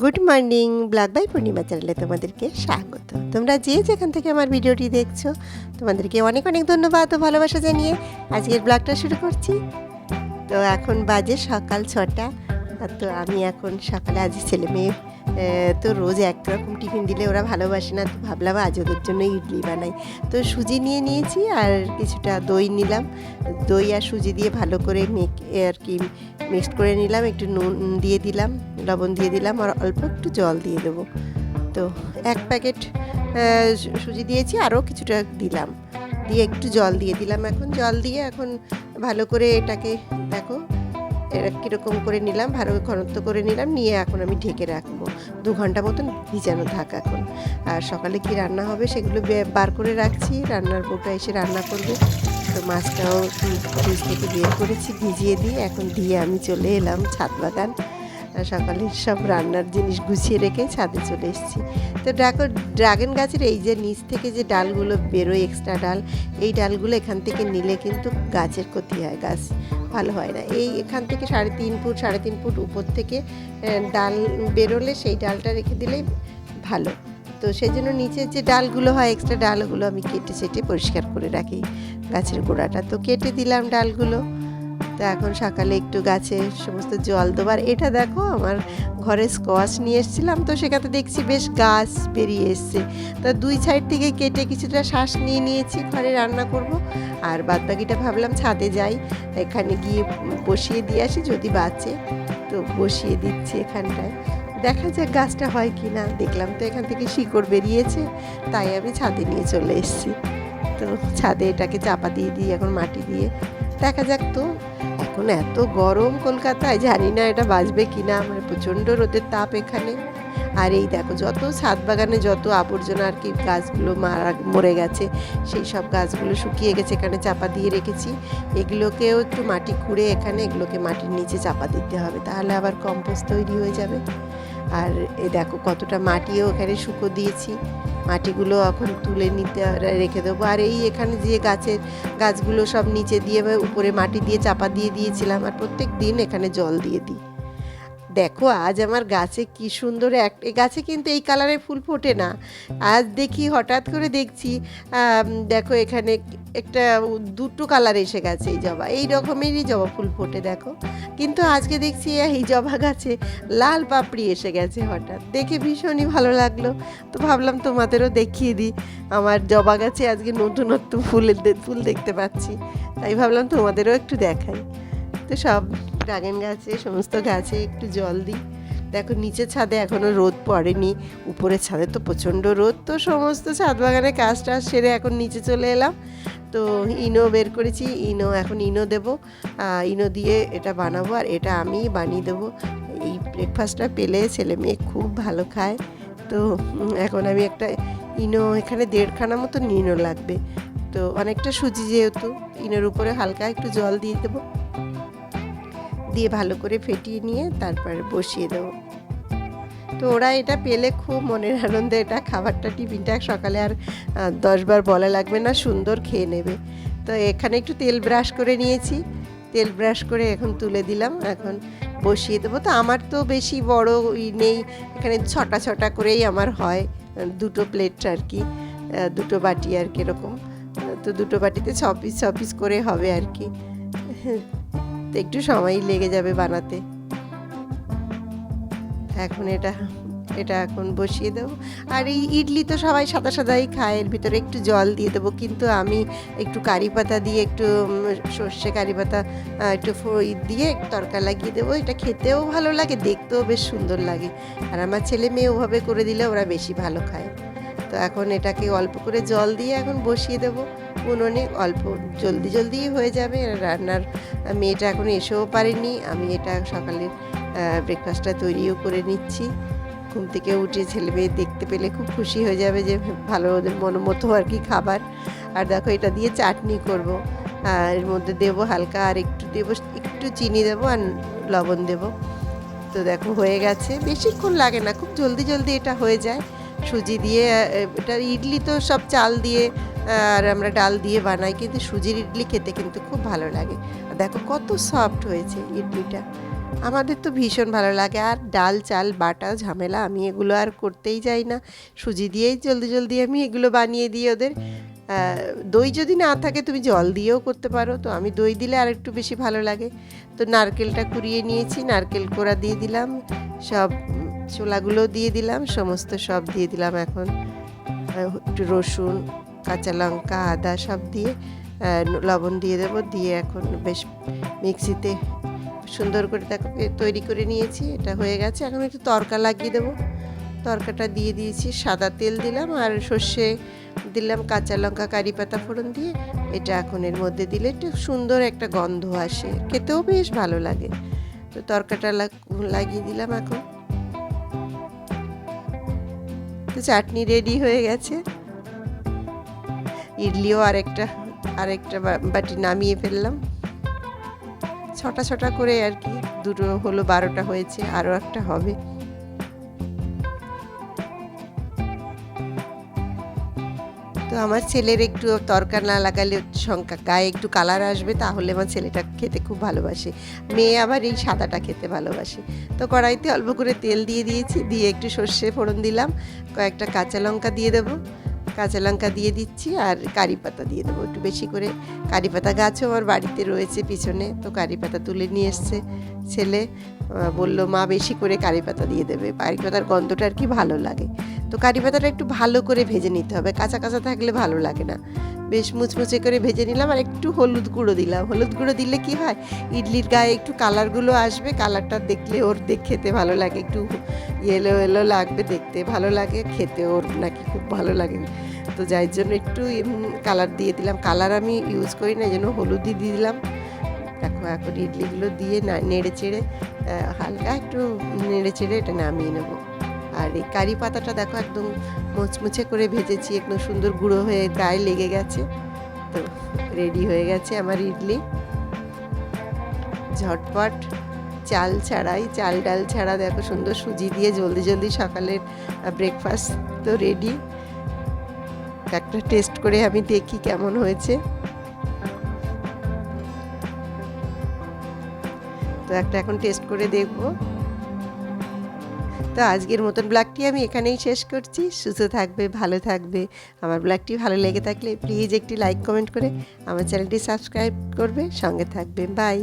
Good morning blog by Purnima চ্যানেলে তোমাদেরকে স্বাগত। তোমরা যে যেখান থেকে আমার ভিডিওটি দেখছ তোমাদেরকে অনেক অনেক ধন্যবাদ ও ভালোবাসা জানিয়ে আজকের ব্লগটা শুরু করছি। তো এখন বাজে সকাল ছটা তো আমি এখন সকালে আজ ছেলে মেয়ে তো রোজ একরকম টিফিন দিলে ওরা ভালোবাসে না তো ভাবলাম আজ ওদের জন্য ইডলি বানাই। তো সুজি নিয়ে নিয়েছি আর কিছুটা দই নিলাম। দই আর সুজি দিয়ে ভালো করে মেক আর কি মিক্সড করে নিলাম, একটু নুন দিয়ে দিলাম, লবণ দিয়ে দিলাম আর অল্প একটু জল দিয়ে দেবো। তো এক প্যাকেট সুজি দিয়েছি, আরও কিছুটা দিলাম। দিয়ে একটু জল দিয়ে দিলাম এখন। জল দিয়ে এখন ভালো করে এটাকে দেখো কীরকম করে নিলাম, ভালো ঘনত্ব করে নিলাম, নিয়ে এখন আমি ঢেকে রাখব। দু ঘণ্টা মতন ভিজানো থাক এখন। আর সকালে কি রান্না হবে সেগুলো বার করে রাখছি, রান্নার বউটা এসে রান্না করবে। তো মাছটাও ফ্রিজ থেকে বের করেছি, ভিজিয়ে দিয়ে এখন দিয়ে আমি চলে এলাম ছাদ বাগান। সকালে সব রান্নার জিনিস গুছিয়ে রেখে ছাদে চলে এসেছি। তো দেখো, ড্রাগন গাছের এই যে নিচ থেকে যে ডালগুলো বেরোয় এক্সট্রা ডাল, এই ডালগুলো এখান থেকে নিলে কিন্তু গাছের ক্ষতি হয়, গাছ ভালো হয় না। এই এখান থেকে সাড়ে তিন ফুট, সাড়ে তিন ফুট উপর থেকে ডাল বেরোলে সেই ডালটা রেখে দিলেই ভালো। তো সেই জন্য নিচের যে ডালগুলো হয় এক্সট্রা ডালগুলো আমি কেটে সেটে পরিষ্কার করে রাখি গাছের গোড়াটা। তো কেটে দিলাম ডালগুলো। তো এখন সকালে একটু গাছে সমস্ত জল দেবার এটা দেখো, আমার ঘরে স্কোয়াশ নিয়ে এসেছিলাম, তো সেখানে দেখছি বেশ গাছ বেরিয়ে এসছে। তো দুই সাইড থেকে কেটে কিছুটা শ্বাস নিয়ে নিয়েছি, ঘরে রান্না করব। আর বাদ বাকিটা ভাবলাম ছাদে যাই, এখানে গিয়ে বসিয়ে দিয়ে আসি, যদি বাঁচে। তো বসিয়ে দিচ্ছি এখানটায়। দেখা যাক গাছটা হয় কি না। দেখলাম তো এখান থেকে শিকড় বেরিয়েছে, তাই আমি ছাদে নিয়ে চলে এসেছি। তো ছাদে এটাকে চাপা দিয়ে দিই এখন মাটি দিয়ে। দেখা যাক তো, এখন এত গরম কলকাতায়, জানি না এটা বাঁচবে কি না আমার প্রচণ্ড রোদের তাপ এখানে। আর এই দেখো, যত ছাদ বাগানে যত আবর্জনা আর কি গাছগুলো মারা, মরে গেছে, সেই সব গাছগুলো শুকিয়ে গেছে, এখানে চাপা দিয়ে রেখেছি। এগুলোকেও একটু মাটি খুঁড়ে এখানে, এগুলোকে মাটির নিচে চাপা দিতে হবে, তাহলে আবার কম্পোস্ট তৈরি হয়ে যাবে। আর এ দেখো, কতটা মাটিও এখানে শুকো দিয়েছি। মাটিগুলো এখন তুলে নিতে রেখে দেবো। আর এই এখানে যে গাছের গাছগুলো সব নিচে দিয়ে উপরে মাটি দিয়ে চাপা দিয়ে দিয়েছিলাম, আর প্রত্যেক দিন এখানে জল দিয়ে দিই। দেখো, আজ আমার গাছে কি সুন্দর এক গাছে কিন্তু এই কালারের ফুল ফোটে না। আজ দেখি হঠাৎ করে দেখছি দেখো এখানে একটা দুটো কালার এসে গেছে এই জবা। এই রকমেরই জবা ফুল ফোটে, দেখো। কিন্তু আজকে দেখছি এই জবা গাছে লাল পাপড়ি এসে গেছে হঠাৎ। দেখে ভীষণই ভালো লাগল। তো ভাবলাম তোমাদেরও দেখিয়ে দিই। আমার জবা গাছে আজকে নতুনত্ব ফুলের ফুল দেখতে পাচ্ছি। তাই ভাবলাম তোমাদেরও একটু দেখাই। তো সব ড্রাগন গাছে, সমস্ত গাছে একটু জল দিই। দেখো, নিচের ছাদে এখনও রোদ পড়েনি, উপরের ছাদে তো প্রচণ্ড রোদ, তো সমস্ত ছাদ বাগানে কাজ টাজ সেরে এখন নিচে চলে এলাম। তো ইনো বের করেছি, ইনো এখন ইনো দেবো। ইনো দিয়ে এটা বানাবো আর এটা আমি বানিয়ে দেবো। এই ব্রেকফাস্টটা পেলে ছেলে মেয়ে খুব ভালো খায়। তো এখন আমি একটা ইনো এখানে দেড়খানা মতো ইনো লাগবে। তো অনেকটা সুজি যেহেতু, ইনোর উপরে হালকা একটু জল দিয়ে দেবো। দিয়ে ভালো করে ফেটিয়ে নিয়ে তারপরে বসিয়ে দেবো। তো ওরা এটা পেলে খুব মনের আনন্দে এটা খাবারটা টিফিনটা সকালে আর দশবার বলা লাগবে না, সুন্দর খেয়ে নেবে। তো এখানে একটু তেল ব্রাশ করে নিয়েছি। তেল ব্রাশ করে এখন তুলে দিলাম, এখন বসিয়ে দেবো। তো আমার তো বেশি বড় ই নেই, এখানে ছটা ছটা করেই আমার হয় দুটো প্লেট আর কি দুটো বাটি আর কি এরকম। তো দুটো বাটিতে ছ পিস ছ পিস করে হবে আর কি। একটু সময় লেগে যাবে বানাতে। এখন এটা এটা এখন বসিয়ে দেবো। আর এই ইডলি তো সবাই সাদা সাদাই খায়, এর ভিতরে একটু জল দিয়ে দেবো। কিন্তু আমি একটু কারি পাতা দিয়ে একটু সর্ষে কারি পাতা একটু ফো- ই দিয়ে তরকা লাগিয়ে দেবো। এটা খেতেও ভালো লাগে, দেখতেও বেশ সুন্দর লাগে। আর আমার ছেলে মেয়ে ওভাবে করে দিলে ওরা বেশি ভালো খায়। তো এখন এটাকে অল্প করে জল দিয়ে এখন বসিয়ে দেবো। উনুনে অল্প জলদি জলদি হয়ে যাবে। রান্নার মেয়েটা এখন এসেও পারেনি। আমি এটা সকালের ব্রেকফাস্টটা তৈরিও করে নিচ্ছি। ঘুম থেকে উঠে ছেলে মেয়ে দেখতে পেলে খুব খুশি হয়ে যাবে যে ভালো ওদের মতো আর কি খাবার। আর দেখো এটা দিয়ে চাটনি করব। আর এর মধ্যে দেবো হালকা আর একটু দেবো, একটু চিনি দেবো আর লবণ দেবো। তো দেখো হয়ে গেছে। বেশিক্ষণ লাগে না, খুব জলদি জলদি এটা হয়ে যায়। সুজি দিয়ে এটা ইডলি তো সব চাল দিয়ে আর আমরা ডাল দিয়ে বানাই, কিন্তু সুজির ইডলি খেতে কিন্তু খুব ভালো লাগে। দেখো কত সফট হয়েছে ইডলিটা। আমাদের তো ভীষণ ভালো লাগে। আর ডাল, চাল, বাটা, ঝামেলা, আমি এগুলো আর করতেই যাই না। সুজি দিয়েই জলদি জলদি আমি এগুলো বানিয়ে দিই ওদের। দই যদি না থাকে তুমি জল দিয়েও করতে পারো। তো আমি দই দিলে আর একটু বেশি ভালো লাগে। তো নারকেলটা কুড়িয়ে নিয়েছি, নারকেল কোড়া দিয়ে দিলাম। সব ছোলাগুলো দিয়ে দিলাম, সমস্ত সব দিয়ে দিলাম এখন। একটু রসুন, কাঁচা লঙ্কা, আদা সব দিয়ে লবণ দিয়ে দেবো, দিয়ে এখন বেশ মিক্সিতে সুন্দর করে তাকে তৈরি করে নিয়েছি, এটা হয়ে গেছে। এখন একটু তরকা লাগিয়ে দেবো। তরকাটা দিয়ে দিয়েছি, সাদা তেল দিলাম আর সর্ষে দিলাম কাঁচা লঙ্কা, কারি পাতা ফোড়ন দিয়ে। এটা এখন এর মধ্যে দিলে একটু সুন্দর একটা গন্ধ আসে, খেতেও বেশ ভালো লাগে। তো তরকাটা লাগিয়ে দিলাম এখন। তো চাটনি রেডি হয়ে গেছে। ইডলিও আরেকটা আরেকটা বাটি নামিয়ে ফেললাম। ছটা ছটা করে আর কি, দুটো হলো বারোটা হয়েছে আরও একটা হবে। তো আমার ছেলের একটু তরকার না লাগালে সংখ্যা গায়ে একটু কালার আসবে, তাহলে আমার ছেলেটা খেতে খুব ভালোবাসে। মেয়ে আবার এই সাদাটা খেতে ভালোবাসে। তো কড়াইতে অল্প করে তেল দিয়ে দিয়েছি, দিয়ে একটু সর্ষে ফোড়ন দিলাম। কয়েকটা কাঁচা লঙ্কা দিয়ে দেবো। কাঁচা লঙ্কা দিয়ে দিচ্ছি আর কারি পাতা দিয়ে দেবো। একটু বেশি করে কারি পাতা গাছও আমার বাড়িতে রয়েছে পিছনে, তো কারি পাতা তুলে নিয়ে এসছে ছেলে। বলল, মা বেশি করে কারি পাতা দিয়ে দেবে। কারি পাতার গন্ধটা আর কি ভালো লাগে। তো কারি পাতাটা একটু ভালো করে ভেজে নিতে হবে। কাঁচা কাঁচা থাকলে ভালো লাগে না। বেশ মুচমুচে করে ভেজে নিলাম আর একটু হলুদ গুঁড়ো দিলাম। হলুদ গুঁড়ো দিলে কি হয়? ইডলির গায়ে একটু কালারগুলো আসবে। কালারটা দেখলে ওর খেতে ভালো লাগে। একটু ইয়েলো এলো লাগবে দেখতে ভালো লাগে। খেতে ওর নাকি খুব ভালো লাগে। তো যার জন্য একটু কালার দিয়ে দিলাম। কালার আমি ইউজ করি না, এই জন্য হলুদই দিয়ে দিলাম। দেখো এখন ইডলিগুলো দিয়ে না নেড়ে চেড়ে হালকা একটু নেড়ে চেড়ে এটা নামিয়ে নেব। আর এই কারি পাতাটা দেখো একদম মুচমুচে করে ভেজেছি, একদম সুন্দর গুঁড়ো হয়ে গায়ে লেগে গেছে। তো রেডি হয়ে গেছে আমার ইডলি। ঝটপট চাল ছাড়াই, চাল ডাল ছাড়া দেখো সুন্দর সুজি দিয়ে জলদি জলদি সকালের ব্রেকফাস্ট তো রেডি একটা টেস্ট করে আমি দেখি কেমন হয়েছে। তো একটা এখন টেস্ট করে দেখব। তো আজকের মতন ব্লগটি আমি এখানেই শেষ করছি। সুস্থ থাকবে, ভালো থাকবে। আমার ব্লগটি ভালো লেগে থাকলে প্লিজ একটি লাইক কমেন্ট করে আমার চ্যানেলটি সাবস্ক্রাইব করবে। সঙ্গে থাকবে বাই